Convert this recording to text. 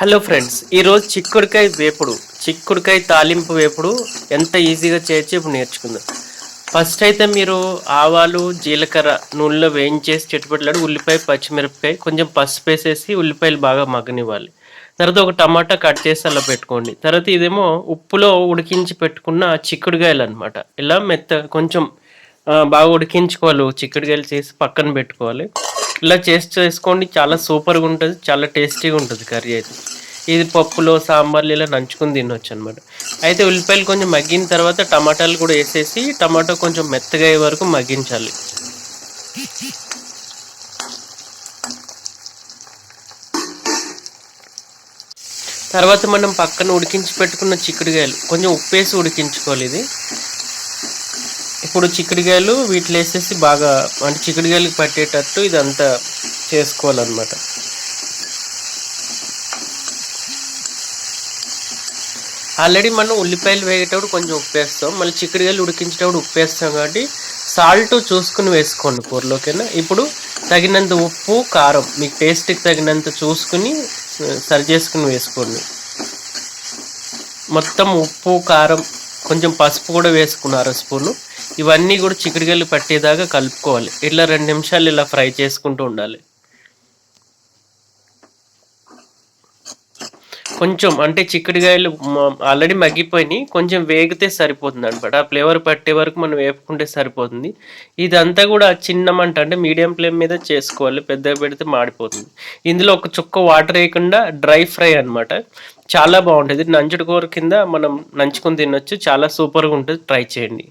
Hello friends ఈరోజు చిక్కుడుకాయ వేపుడు చిక్కుడుకాయ తాలింపు వేపుడు ఎంత ఈజీగా చేయొచ్చు ఇప్పుడు నేర్చుకుందాం. ఫస్ట్ అయితే మీరు ఆవాలు జీలకర్ర నూనెలో వేయించేసి చెట్టుపెట్టలాడు ఉల్లిపాయ పచ్చిమిరపకాయ కొంచెం పసుపు వేసేసి ఉల్లిపాయలు బాగా మగ్గనివ్వాలి. తర్వాత ఒక టమాటా కట్ చేసి అలా పెట్టుకోండి. తర్వాత ఇదేమో ఉప్పులో ఉడికించి పెట్టుకున్న చిక్కుడుకాయలు అనమాట ఇలా మెత్త కొంచెం బాగా ఉడికించుకోవాలి. చిక్కుడుకాయలు చేసి పక్కన పెట్టుకోవాలి. ఇలా చేసి చేసుకోండి చాలా సూపర్గా ఉంటుంది చాలా టేస్టీగా ఉంటుంది కర్రీ అయితే. ఇది పప్పులో సాంబార్లు ఇలా నంచుకుని తినొచ్చు అనమాట అయితే ఉల్లిపాయలు కొంచెం మగ్గిన తర్వాత టమాటాలు కూడా వేసేసి టమాటో కొంచెం మెత్తగా అయ్యే వరకు మగ్గించాలి. తర్వాత మనం పక్కన ఉడికించి పెట్టుకున్న చిక్కుడుకాయలు కొంచెం ఉప్పేసి ఉడికించుకోవాలి ఇది. ఇప్పుడు చిక్కుడుకాయలు వీటిలో వేసేసి బాగా అంటే చిక్కుడుకాయలకు పట్టేటట్టు ఇదంతా చేసుకోవాలన్నమాట. ఆల్రెడీ మనం ఉల్లిపాయలు వేగేటప్పుడు కొంచెం ఉప్పు వేస్తాం. మళ్ళీ చిక్కుడుకాయలు ఉడికించేటప్పుడు ఉప్పు వేస్తాం కాబట్టి సాల్ట్ చూసుకుని వేసుకోండి కూరలోకైనా. ఇప్పుడు తగినంత ఉప్పు కారం మీకు టేస్ట్కి తగినంత చూసుకుని సరి చేసుకుని వేసుకోండి. మొత్తం ఉప్పు కారం కొంచెం పసుపు కూడా వేసుకున్నారు స్పూను. ఇవన్నీ కూడా చిక్కుడుకాయలు పట్టేదాకా కలుపుకోవాలి. ఇట్లా రెండు నిమిషాలు ఇలా ఫ్రై చేసుకుంటూ ఉండాలి. కొంచెం అంటే చిక్కుడుగాయలు ఆల్రెడీ మగ్గిపోయినాయి. కొంచెం వేగితే సరిపోతుంది అనమాట. ఆ ఫ్లేవర్ పట్టే వరకు మనం వేపుకుంటే సరిపోతుంది. ఇదంతా కూడా చిన్న మంట అంటే మీడియం ఫ్లేమ్ మీద చేసుకోవాలి. పెద్దగా పెడితే మాడిపోతుంది. ఇందులో ఒక చుక్క వాటర్ వేయకుండా డ్రై ఫ్రై అన్నమాట చాలా బాగుంటుంది. నంచుడు కూర కింద మనం నంచుకొని తినొచ్చు. చాలా సూపర్గా ఉంటుంది. ట్రై చేయండి.